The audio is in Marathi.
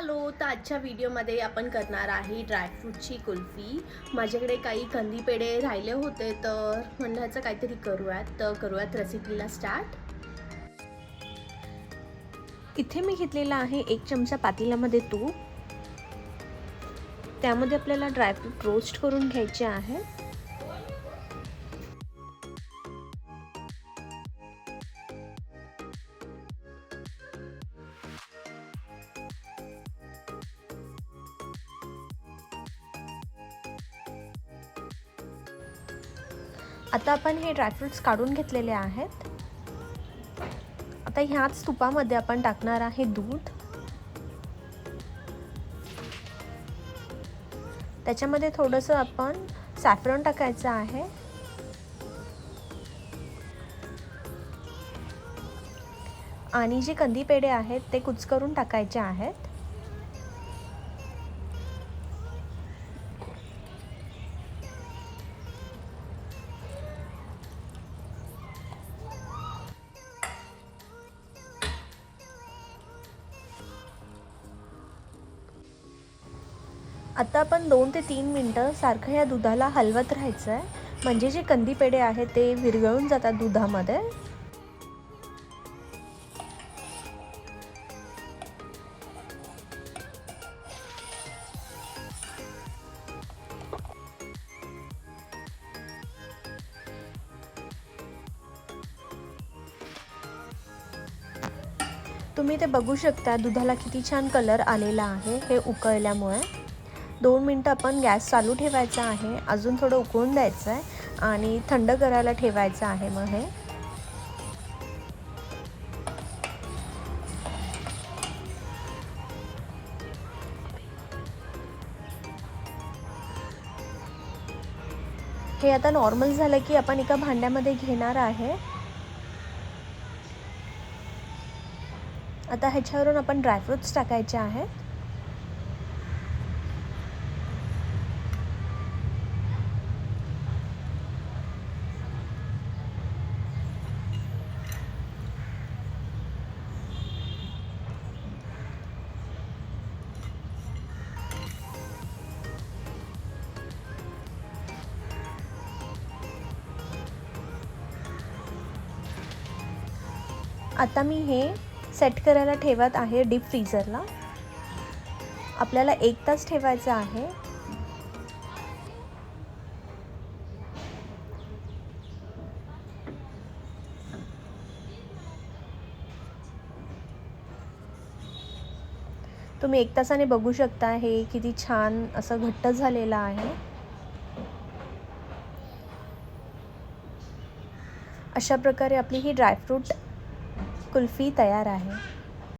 हॅलो तर आजच्या व्हिडिओमध्ये आपण करणार आहे ड्रायफ्रूटची कुल्फी. माझ्याकडे काही कंदी पेढे राहिले होते तर म्हणलं ह्याचं काहीतरी करूयात. तर करूयात रेसिपीला स्टार्ट इथे मी घेतलेला आहे एक चमचा पातेल्यामध्ये तूप. त्यामध्ये आपल्याला ड्रायफ्रूट रोस्ट करून घ्यायचे आहे. आता आपण हे ड्रायफ्रूट्स काढून घेतलेले आहेत. आता ह्याच तुपामध्ये आपण टाकणार आहे दूध. त्याच्यामध्ये थोडंसं आपण सॅफ्रॉन टाकायचं आहे. आणि जे कंदी पेढे आहेत ते कुचकरून टाकायचे आहेत. आता आपण दोन ते तीन मिनटं सारखं या दुधाला हलवत राहायचं आहे. म्हणजे जे कंदी पेढे आहेत ते विरघळून जातात दुधामध्ये. तुम्ही ते बघू शकता दुधाला किती छान कलर आलेला आहे हे उकळल्यामुळे. दोन मिनटं आपण गॅस चालू ठेवायचा आहे. अजून थोडं उकळून द्यायचं आहे आणि थंड करायला ठेवायचं आहे मग हे. हे आता नॉर्मल झालं की आपण एका भांड्यामध्ये घेणार आहे. आता ह्याच्यावरून आपण ड्रायफ्रुट्स टाकायचे आहेत. आता मी हे सेट करायला ठेवत आहे डीप फ्रीझरला आपल्याला एक तास ठेवायचं आहे. तुम्ही एक तासाने बघू शकता हे किती छान असं घट्ट झालेलं आहे. अशा प्रकारे आपली ही ड्रायफ्रूट कुल्फी तयार आहे.